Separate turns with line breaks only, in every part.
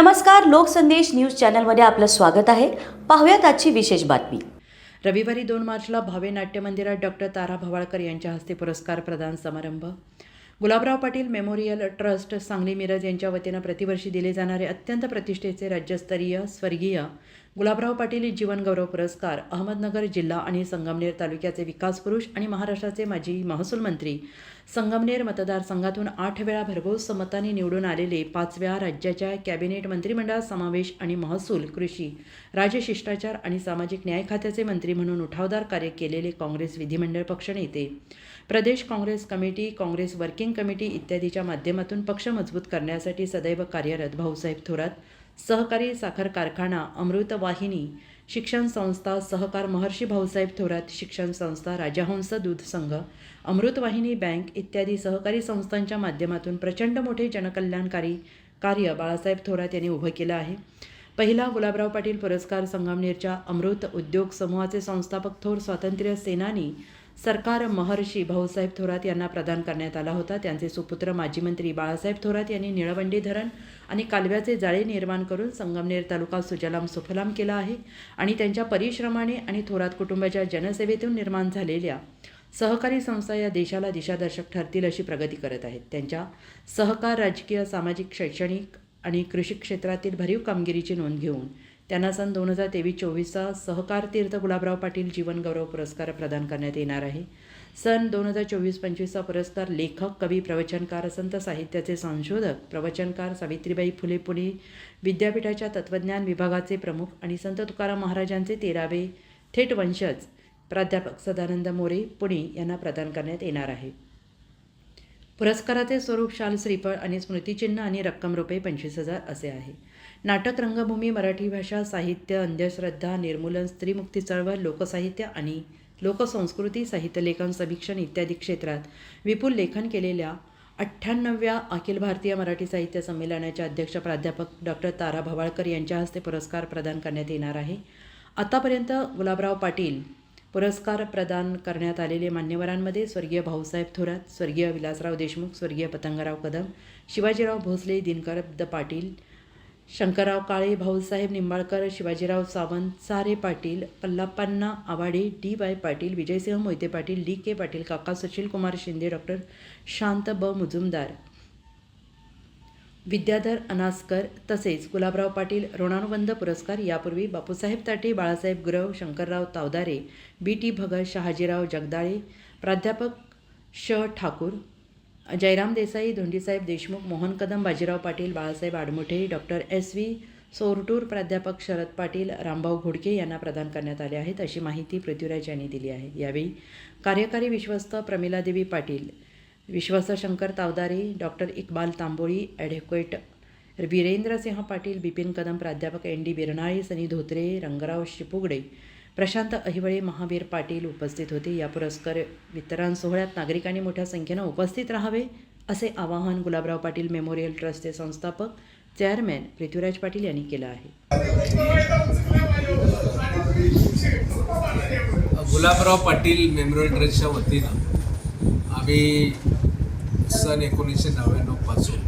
नमस्कार लोकसंदेश न्यूज चॅनलमध्ये आपलं स्वागत आहे. पाहूयात आजची विशेष बातमी.
रविवारी दोन मार्चला भावे नाट्य मंदिरात डॉक्टर तारा भवाळकर यांच्या हस्ते पुरस्कार प्रदान समारंभ. गुलाबराव पाटील मेमोरियल ट्रस्ट सांगली मिरज यांच्या वतीनं प्रतिवर्षी दिले जाणारे अत्यंत प्रतिष्ठेचे राज्यस्तरीय स्वर्गीय गुलाबराव पाटील जीवनगौरव पुरस्कार अहमदनगर जिल्हा आणि संगमनेर तालुक्याचे विकास पुरुष आणि महाराष्ट्राचे माजी महसूल मंत्री संगमनेर मतदारसंघातून आठ वेळा भरघोस मतांनी निवडून आलेले पाचव्या राज्याच्या कॅबिनेट मंत्रिमंडळात समावेश आणि महसूल कृषी राजशिष्टाचार आणि सामाजिक न्याय खात्याचे मंत्री म्हणून उठावदार कार्य केलेले काँग्रेस विधिमंडळ पक्षनेते प्रदेश Congress committee Congress working committee इत्यादीच्या माध्यमातून पक्ष मजबूत करण्यासाठी सदैव कार्यरत भाऊसाहेब थोरात सहकारी साखर कारखाना अमृत वाहिनी शिक्षण संस्था सहकार महर्षी भाऊसाहेब थोरात शिक्षण संस्था राजहंस दूध संघ अमृतवाहिनी बँक इत्यादी सहकारी संस्थांच्या माध्यमातून प्रचंड मोठे जनकल्याणकारी कार्य बाळासाहेब थोरात यांनी उभं केलं आहे. पहिला गुलाबराव पाटील पुरस्कार संगमनेरच्या अमृत उद्योग समूहाचे संस्थापक थोर स्वातंत्र्य सेनानी सरकार महर्षी भाऊसाहेब थोरात यांना प्रदान करण्यात आला होता. त्यांचे सुपुत्र माजी मंत्री बाळासाहेब थोरात यांनी निळवंडी धरण आणि कालव्याचे जाळे निर्माण करून संगमनेर तालुका सुजलाम सुफलाम केला आहे आणि त्यांच्या परिश्रमाने आणि थोरात कुटुंबाच्या जनसेवेतून निर्माण झालेल्या सहकारी संस्था या देशाला दिशादर्शक ठरतील अशी प्रगती करत आहेत. त्यांच्या सहकार राजकीय सामाजिक शैक्षणिक आणि कृषी क्षेत्रातील भरीव कामगिरीची नोंद घेऊन त्यांना सन दोन हजार तेवीस चोवीसचा सहकार तीर्थ गुलाबराव पाटील जीवनगौरव पुरस्कार प्रदान करण्यात येणार आहे. सन दोन हजार चोवीस पंचवीसचा पुरस्कार लेखक कवी प्रवचनकार संत साहित्याचे संशोधक प्रवचनकार सावित्रीबाई फुले पुणे विद्यापीठाच्या तत्त्वज्ञान विभागाचे प्रमुख आणि संत तुकाराम महाराजांचे तेरावे थेट वंशज प्राध्यापक सदानंद मोरे पुणे यांना प्रदान करण्यात येणार आहे. पुरस्काराचे स्वरूप शाल श्रीफळ आणि स्मृतिचिन्ह आणि रक्कम रुपये पंचवीस हजार असे आहे. नाटक रंगभूमी मराठी भाषा साहित्य अंधश्रद्धा निर्मूलन स्त्रीमुक्ती चळवळ लोकसाहित्य आणि लोकसंस्कृती साहित्यलेखन समीक्षण इत्यादी क्षेत्रात विपुल लेखन केलेल्या अठ्ठ्याण्णव्या अखिल भारतीय मराठी साहित्य संमेलनाच्या अध्यक्ष प्राध्यापक डॉक्टर तारा भवाळकर यांच्या हस्ते पुरस्कार प्रदान करण्यात येणार आहे. आतापर्यंत गुलाबराव पाटील पुरस्कार प्रदान करण्यात आलेले मान्यवरांमध्ये स्वर्गीय भाऊसाहेब थोरात स्वर्गीय विलासराव देशमुख स्वर्गीय पतंगराव कदम शिवाजीराव भोसले दिनकर द पाटील शंकरराव काळे भाऊसाहेब निंबाळकर शिवाजीराव सावंत सारे Patil पल्लाप्पांना Awade D Y Patil Vijaysinh Mohite Patil D K Patil काका सुशील कुमार शिंदे डॉक्टर शांत ब मुजुमदार विद्याधर अनासकर तसेच गुलाबराव पाटील ऋणानुबंध पुरस्कार यापूर्वी बापूसाहेब ताटे बाळासाहेब गुरव शंकरराव तावदारे बी टी भगत शहाजीराव जगदाळे प्राध्यापक श Thakur Jayram Desai Dhondisaheb Deshmukh Mohan Kadam Bajirao Patil Balasaheb Admuthe doctor S V Sortur प्राध्यापक शरद पाटील रामभाऊ घोडके यांना प्रदान करण्यात आले आहेत अशी माहिती पृथ्वीराज यांनी दिली आहे. यावेळी कार्यकारी विश्वस्त प्रमिलादेवी पाटील विश्वासशंकर तावदारे डॉक्टर इक्बाल तांबोळी ॲडव्होकेट वीरेंद्रसिंह पाटील बिपिन कदम प्राध्यापक एन डी बिरनाळे सनी धोत्रे रंगराव शिपुगडे प्रशांत अहिवळे महावीर पाटील उपस्थित होते. या पुरस्कार वितरण सोहळ्यात नागरिकांनी मोठ्या संख्येनं उपस्थित राहावे असे आवाहन गुलाबराव पाटील मेमोरियल ट्रस्टचे संस्थापक चेअरमॅन पृथ्वीराज पाटील यांनी केलं आहे.
गुलाबराव पाटील मेमोरियल ट्रस्टच्या वतीनं आम्ही सन एकोणीसशे नव्याण्णवपासून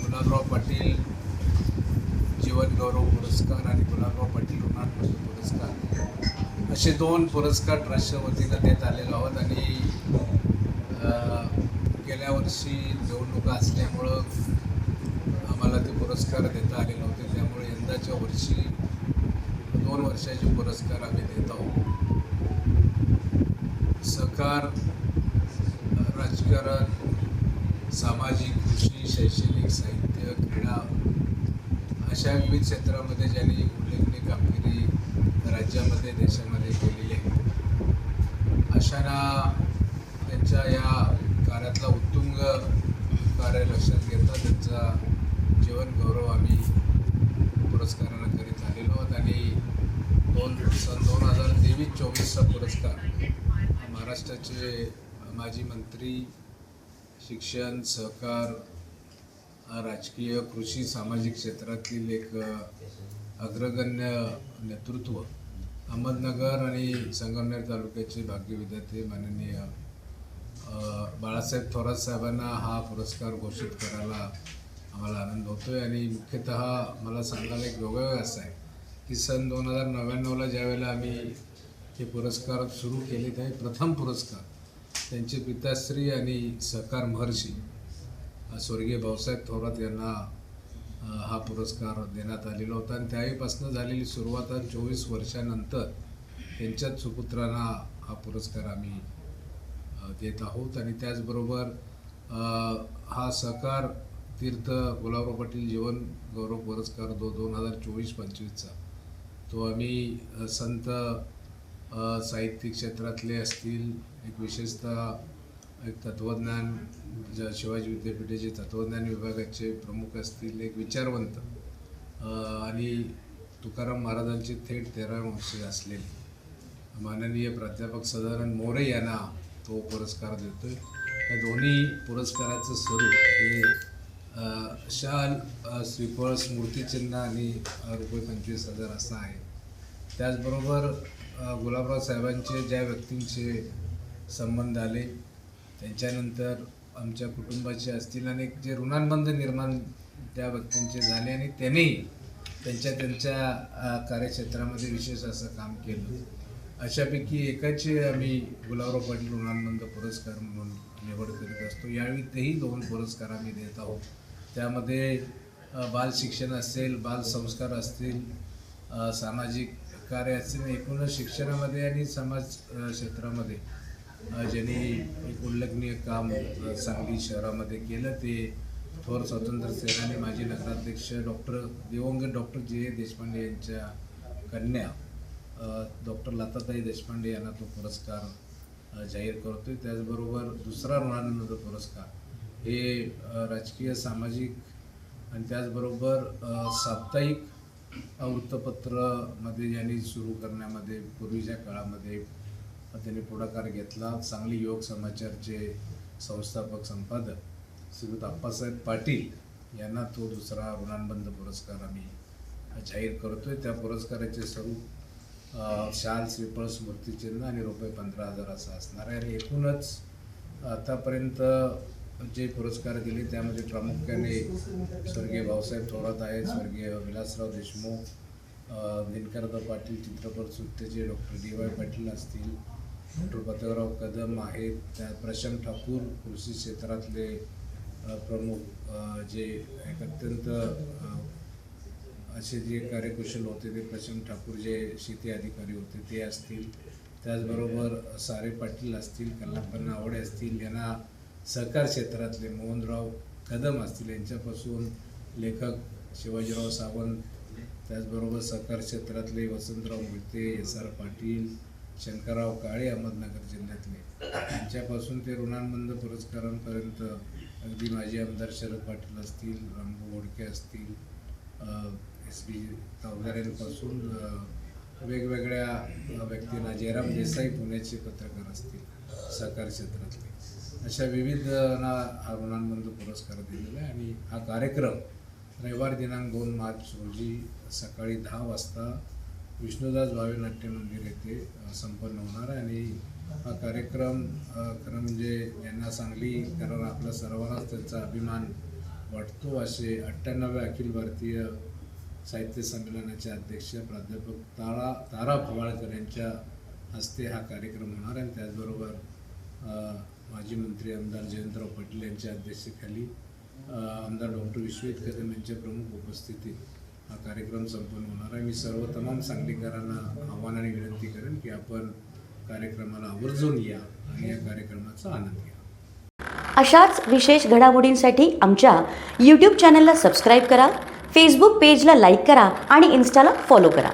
गुलाबराव पाटील जीवनगौरव पुरस्कार आणि गुलाबराव पाटील ऋणात्मक पुरस्कार. असे दोन पुरस्कार ट्रस्टच्या वतीनं देत आलेलो आहोत आणि गेल्या वर्षी निवडणुका असल्यामुळं आम्हाला ते पुरस्कार देता आले नव्हते. त्यामुळे यंदाच्या वर्षी दोन वर्षाचे पुरस्कार आम्ही देत आहोत. सहकार राजकारण सामाजिक कृषी शैक्षणिक साहित्य क्रीडा अशा विविध क्षेत्रामध्ये ज्यांनी उल्लेखनीय कामगिरी राज्यामध्ये देशामध्ये केलेली आहे. अशांना त्यांच्या या कार्यातला उत्तुंग कार्य लक्षात घेता त्यांचा जीवन गौरव आम्ही पुरस्कारानं करीत आलेलो आहोत आणि दोन सन दोन हजार तेवीस चोवीसचा पुरस्कार महाराष्ट्राचे माजी मंत्री शिक्षण सहकार राजकीय कृषी सामाजिक क्षेत्रातील एक अग्रगण्य नेतृत्व. अहमदनगर आणि संगमनेर तालुक्याचे भाग्य विद्यार्थी माननीय बाळासाहेब थोरात साहेबांना हा पुरस्कार घोषित करायला आम्हाला आनंद होतो आहे आणि मुख्यतः मला सांगायला एक योगायोग असा आहे की सन दोन हजार नव्याण्णवला ज्यावेळेला आम्ही हे पुरस्कार सुरू केले ते प्रथम पुरस्कार त्यांचे पिताश्री आणि सहकार महर्षी स्वर्गीय भाऊसाहेब थोरात यांना हा पुरस्कार देण्यात आलेला होता. आणि त्यावेळीपासून झालेली सुरुवात आणि चोवीस वर्षानंतर त्यांच्याच सुपुत्रांना हा पुरस्कार आम्ही देत आहोत. आणि त्याचबरोबर हा सहकार तीर्थ गुलाबराव पाटील जीवन गौरव पुरस्कार दो दोन हजार चोवीस पंचवीसचा तो आम्ही संत साहित्यिक क्षेत्रातले असतील एक विशेषतः एक तत्त्वज्ञान शिवाजी विद्यापीठाचे तत्त्वज्ञान विभागाचे प्रमुख असतील एक विचारवंत. आणि तुकाराम महाराजांचे थेट तेरा वंशी असलेले. माननीय प्राध्यापक सदानंद मोरे यांना तो पुरस्कार देतोय. या दोन्ही पुरस्काराचं स्वरूप हे शाल स्वीफळ श्रीफळ स्मृतिचिन्ह आणि रुपये पंचवीस हजार असं आहे. त्याचबरोबर गुलाबराव साहेबांचे ज्या व्यक्तींचे संबंध आले त्यांच्यानंतर आमच्या कुटुंबाचे असतील आणि जे ऋणांबंध निर्माण त्या व्यक्तींचे झाले आणि त्यांनी त्यांच्या त्यांच्या कार्यक्षेत्रामध्ये विशेष असं काम केलं. अशापैकी एकाचे आम्ही गुलाबराव पाटील ऋणानुबंध पुरस्कार म्हणून निवड करीत असतो. यावेळी तेही दोन पुरस्कार आम्ही देत आहोत. त्यामध्ये बाल शिक्षण असेल बाल संस्कार असतील सामाजिक कार्य असतील एकूणच शिक्षणामध्ये आणि समाज क्षेत्रामध्ये. ज्यांनी एक उल्लेखनीय काम सांगली शहरामध्ये केलं ते थोर स्वातंत्र्य सेनानी माजी नगराध्यक्ष डॉक्टर दिवंगत डॉक्टर जे देशपांडे यांच्या कन्या डॉक्टर लताताई देशपांडे यांना तो पुरस्कार जाहीर करतोय. त्याचबरोबर दुसरा ऋणानंद पुरस्कार हे राजकीय सामाजिक आणि त्याचबरोबर साप्ताहिक वृत्तपत्रामध्ये यांनी सुरू करण्यामध्ये पूर्वीच्या काळामध्ये त्यांनी पुढाकार घेतला. चांगली योग समाचारचे संस्थापक संपादक श्रीयुत अप्पासाहेब पाटील यांना तो दुसरा ऋणानुबंध पुरस्कार आम्ही जाहीर करतोय. त्या पुरस्काराचे स्वरूप शाल श्रीफळ स्मृतिचिन्ह आणि रुपये पंधरा हजार असं असणार आहे. आणि एकूणच आतापर्यंत जे पुरस्कार दिले त्यामध्ये प्रामुख्याने स्वर्गीय भाऊसाहेब थोरात आहेत स्वर्गीय विलासराव देशमुख अ, दिनकरराव पाटील चित्रपट सुट्टेचे डॉक्टर डी वाय पाटील असतील डॉक्टर पतंगराव कदम आहेत त्या प्रशांत ठाकूर कृषी क्षेत्रातले प्रमुख जे एक अत्यंत असे जे कार्यकुशल होते ते प्रशांत ठाकूर जे शेती अधिकारी होते ते असतील. त्याचबरोबर सारे पाटील असतील कल्लापन्ना आवडे असतील यांना सहकार क्षेत्रातले मोहनराव कदम असतील यांच्यापासून लेखक शिवाजीराव सावंत त्याचबरोबर सहकार क्षेत्रातले वसंतराव मोहिते एस आर पाटील शंकरराव काळे अहमदनगर जिल्ह्यातले. यांच्यापासून ते ऋणानुबंध पुरस्कारांपर्यंत अगदी माजी आमदार शरद पाटील असतील रामभाऊ ओडके असतील एस पी तावदाऱ्यांपासून वेगवेगळ्या व्यक्तींना जयराम देसाई पुण्याचे पत्रकार असतील सहकार क्षेत्रातले. अशा विविध ना पुरस्कार दिलेला आहे. आणि हा कार्यक्रम रविवार दिनांक दोन मार्च रोजी सकाळी दहा वाजता विष्णुदास भावे नाट्य मंदिर येथे संपन्न होणार आहे. आणि हा कार्यक्रम खरं म्हणजे यांना सांगली कारण आपल्या सर्वांनाच त्यांचा अभिमान वाटतो असे अठ्ठ्याण्णव्या अखिल भारतीय साहित्य संमेलनाचे अध्यक्ष प्राध्यापक तारा तारा भवाळकर यांच्या हस्ते हा कार्यक्रम होणार आहे. आणि त्याचबरोबर माजी मंत्री आमदार जयंतराव पाटील यांच्या अध्यक्षतेखाली आमदार डॉक्टर विश्वजित कदम यांच्या प्रमुख उपस्थितीत हा कार्यक्रम संपन्न होणार आहे. मी सर्व तमाम सांगलीकरांना आव्हान आणि विनंती करेन की आपण कार्यक्रमाला आवर्जून या आणि या कार्यक्रमाचा आनंद घ्या.
अशाच विशेष घडामोडींसाठी आमच्या यूट्यूब चॅनलला सबस्क्राईब करा फेसबुक पेजला लाईक करा आणि इन्स्टाला फॉलो करा.